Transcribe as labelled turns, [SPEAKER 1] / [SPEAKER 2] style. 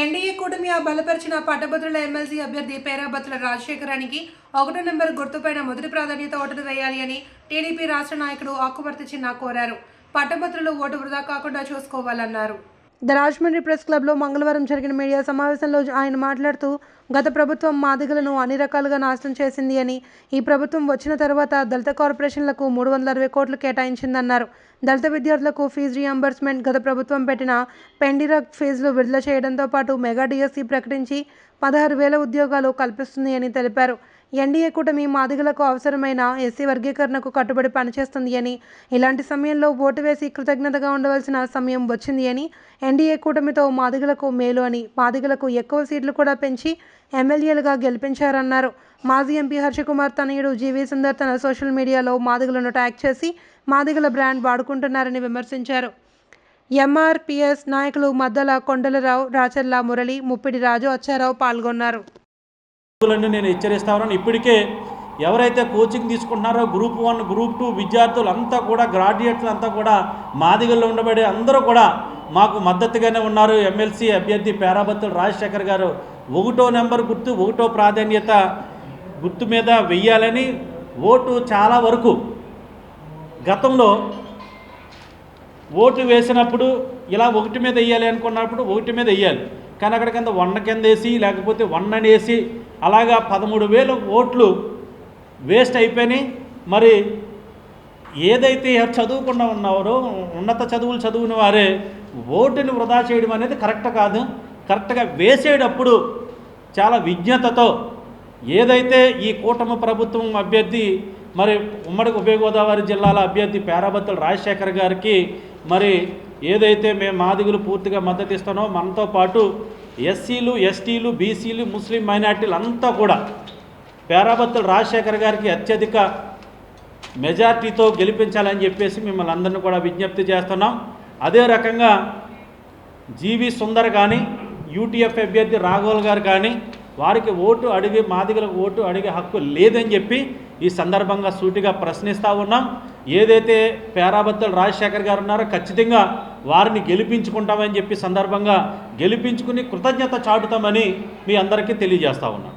[SPEAKER 1] NDA కూటమి ఆ బలపరిచిన పట్టభద్రుల ఎమ్మెల్సీ అభ్యర్థి పేరాబత్తుల రాజశేఖరానికి ఒకటో నెంబర్ గుర్తుపైన మొదటి ప్రాధాన్యత ఓటును వేయాలి అని టీడీపీ రాష్ట్ర నాయకుడు ఆకుపర్తి చిన్న కోరారు. పట్టభద్రులు ఓటు వృధా కాకుండా చూసుకోవాలన్నారు. ద రాజమండ్రి ప్రెస్ క్లబ్లో మంగళవారం జరిగిన మీడియా సమావేశంలో ఆయన మాట్లాడుతూ గత ప్రభుత్వం మాదిగలను అన్ని రకాలుగా నాశనం చేసింది అని ఈ ప్రభుత్వం వచ్చిన తర్వాత దళిత కార్పొరేషన్లకు మూడు వందల అరవై కోట్లు కేటాయించిందన్నారు. దళిత విద్యార్థులకు ఫీజు రియంబర్స్మెంట్ గత ప్రభుత్వం పెట్టిన పెండిరక్ ఫీజులు విడుదల చేయడంతో పాటు మెగా డిఎస్సి ప్రకటించి పదహారు వేల ఉద్యోగాలు కల్పిస్తుంది అని తెలిపారు. ఎన్డీఏ కూటమి మాదిగలకు అవసరమైన ఎస్సీ వర్గీకరణకు కట్టుబడి పనిచేస్తుంది అని ఇలాంటి సమయంలో ఓటు వేసి కృతజ్ఞతగా ఉండవలసిన సమయం వచ్చింది అని ఎన్డీఏ కూటమితో మాదిగలకు మేలు అని మాదిగలకు ఎక్కువ సీట్లు కూడా పెంచి ఎమ్మెల్యేలుగా గెలిపించారన్నారు. మాజీ ఎంపీ హర్షకుమార్ తనయుడు జీవీ సుందర్ తన సోషల్ మీడియాలో మాదిగలను ట్యాగ్ చేసి మాదిగల బ్రాండ్ వాడుకుంటున్నారని విమర్శించారు. ఎంఆర్పిఎస్ నాయకులు మద్దల కొండలరావు రాచర్ల మురళి ముప్పిడి రాజు అచ్చారావు పాల్గొన్నారు.
[SPEAKER 2] విద్యార్థులను నేను హెచ్చరిస్తాను ఇప్పటికే ఎవరైతే కోచింగ్ తీసుకుంటున్నారో గ్రూప్ వన్ గ్రూప్ టూ విద్యార్థులు అంతా కూడా గ్రాడ్యుయేట్లు అంతా కూడా మాదిగల్లో ఉండబడే అందరూ కూడా మాకు మద్దతుగానే ఉన్నారు. ఎమ్మెల్సీ అభ్యర్థి పేరాబత్తుల రాజశేఖర్ గారు. ఒకటో నెంబర్ గుర్తు ఒకటో ప్రాధాన్యత గుర్తు మీద వెయ్యాలని ఓటు చాలా వరకు గతంలో ఓటు వేసినప్పుడు ఇలా ఒకటి మీద వేయాలి అనుకున్నప్పుడు ఒకటి మీద వేయాలి కానీ అక్కడ కింద వన్న కింద వేసి లేకపోతే వన్ వేసి అలాగా పదమూడు వేల ఓట్లు వేస్ట్ అయిపోయినాయి. మరి ఏదైతే చదువుకుండా ఉన్నారో ఉన్నత చదువులు చదువుని వారే ఓటుని వృధా చేయడం అనేది కరెక్ట్ కాదు. కరెక్ట్గా వేసేటప్పుడు చాలా విజ్ఞతతో ఏదైతే ఈ కూటమి ప్రభుత్వం అభ్యర్థి మరి ఉమ్మడి ఉభయ గోదావరి జిల్లాల అభ్యర్థి పేరాబత్తుల రాజశేఖర్ గారికి మరి ఏదైతే మేము మాదిగులు పూర్తిగా మద్దతు ఇస్తానో మనతో పాటు ఎస్సీలు ఎస్టీలు బీసీలు ముస్లిం మైనార్టీలు అంతా కూడా పేరాబత్తుల రాజశేఖర్ గారికి అత్యధిక మెజార్టీతో గెలిపించాలని చెప్పేసి మిమ్మల్ని అందరిని కూడా విజ్ఞప్తి చేస్తున్నాం. అదే రకంగా జీవి సుందర్ కానీ యూటీఎఫ్ అభ్యర్థి రాఘవల్ గారు కానీ వారికి ఓటు అడిగి మాదిగలకు ఓటు అడిగే హక్కు లేదని చెప్పి ఈ సందర్భంగా సూటిగా ప్రశ్నిస్తూ ఉన్నాం. ఏదైతే పేరాబత్తుల రాజశేఖర్ గారు ఉన్నారో ఖచ్చితంగా వారిని గెలిపించుకుంటామని చెప్పి సందర్భంగా గెలిపించుకుని కృతజ్ఞత చాటుతామని మీ అందరికీ తెలియజేస్తా ఉన్నాను